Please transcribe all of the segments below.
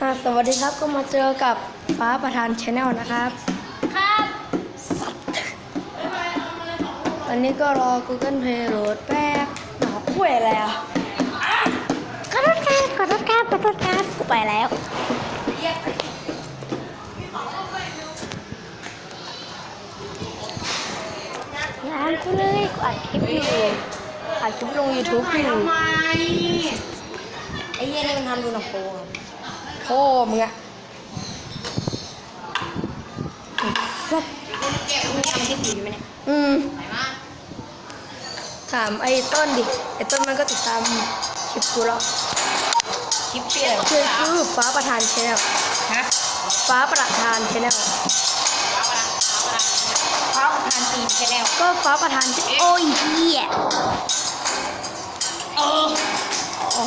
อ่าสวัสดีครับก็มาเจอกับฟ้าประธานชาแนลนะครับ ครับวันนี้ก็รอ Google Play โหลดแป๊บหนาวคุยอะไรอะขอโทษครับขอโทษครับขอโทษครับกูไปแล้ว งานกูเลยกูอัดคลิปอยู่อัดคลิปลง YouTube อยู่ทำไมไอ้เหี้ยนี่มันทำดูหนังโป๊ โธ่มึงอะสักเก็บมึงทำคลิปอยู่ใช่ไหมเนี่ยอืม ไหนมาถามไอ้ต้นดิ ไอ้ต้นมันก็ติดตามคลิปกูแล้วคลิปชื่ออะไรวะคือคือฟ้าประธานชาแนลฮะฟ้าประธานชาแนลฟ้าประธานทีมชแนลก็ฟ้าประธานชโอ้ยเหี้ยเอออ๋อ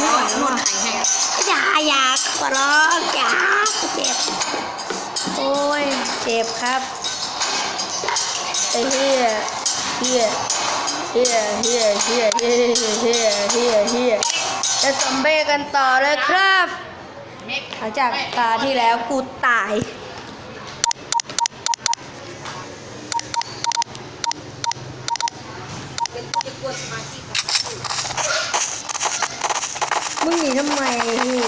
นวดนวดไข่ให้อย่าอย่า ขอร้องอย่าเจ็บ โอ้ย เจ็บครับเหี้ยเหี้ยเหี้ยเหี้ยเหี้ยเหี้ยเหี้ยเหี้ยเหี้ยจะซอมเบ้กันต่อเลยครับหลังจากตาที่แล้วกูตายมึงหนีทำไมพี่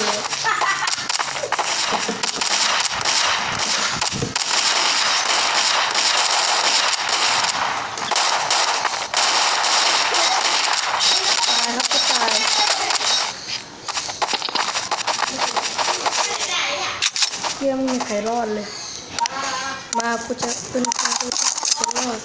ตายครับก็ตายเยี่ยมไม่มีใครรอดเลย มา กูจะเป็นคนที่จะรอด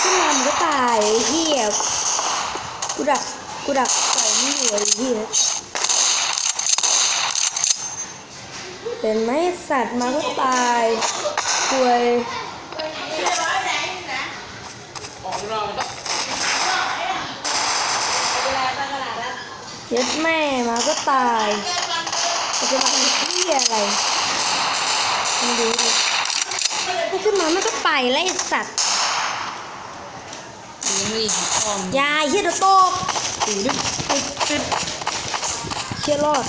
ขึ้นมามันก็ตายเฮียกูดักกูดักใส่ไม่อยู่ไอ้เฮียเห็นไหมสัตว์มาก็ตายป่วย เย็ดแม่มาก็ตายมันจะมาทำเฮียอะไรมึงดูดิมันขึ้นมามันก็ไปแล้วไอ้สัตว์ดูนี่คอมยายเฮียเดยวโตกดูดิติดติดเชี่ยรอด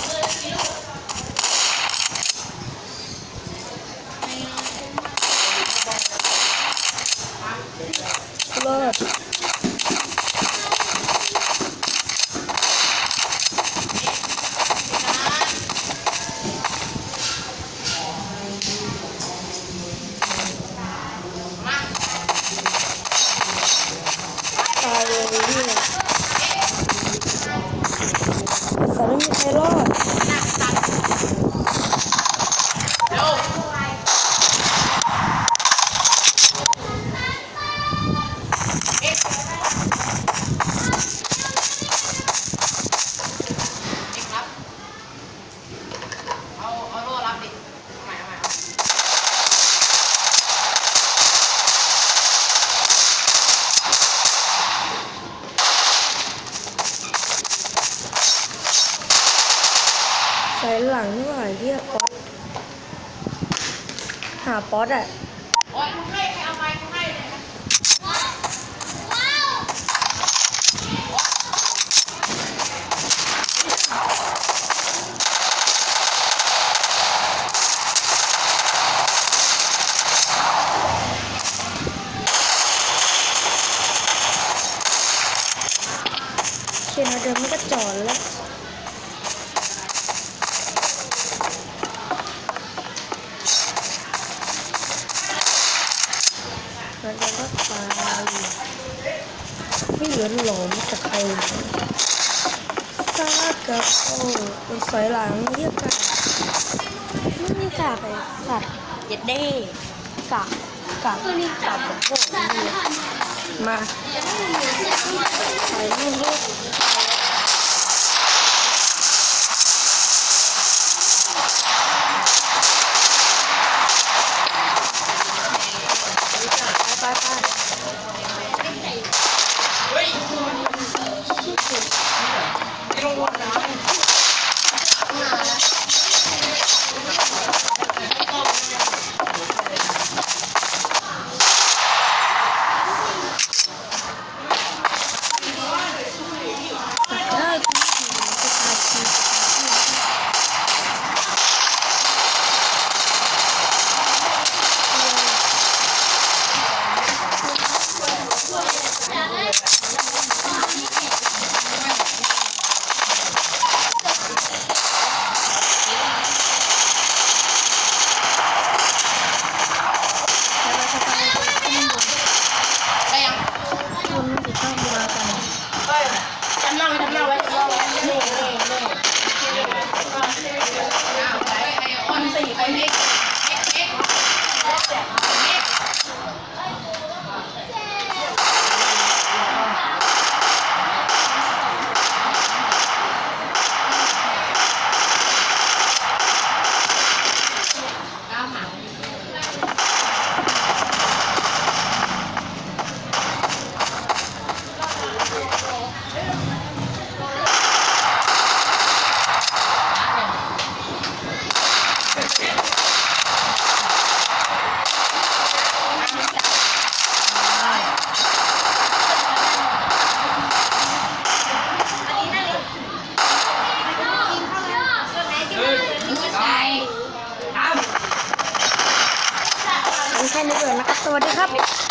ใหม่เอาใหม่าใส่หลังนี่หว่าเฮียป๊อตหาป๊อตอะโอ้ยมึงให้ใครเอาไปมึงให้เลยนะ เชีย ร์เดิมมันก็จอดแล้วมันจะก็ตายไม่เหลือหลอมจากใครซากับโอ้เป็นสอยหลังเรียกกันไม่กล้าไปสัตว์เย็ดเด้กากกากกากกับพวกนี้มาไปนู่ลูก คุณสุต้องมาแลกันจำนองจำนองไว้จำนองไว้นี่นี่นี่คนสี่ไปเรี แค่นี้ก่อนนะครับ สวัสดีครับ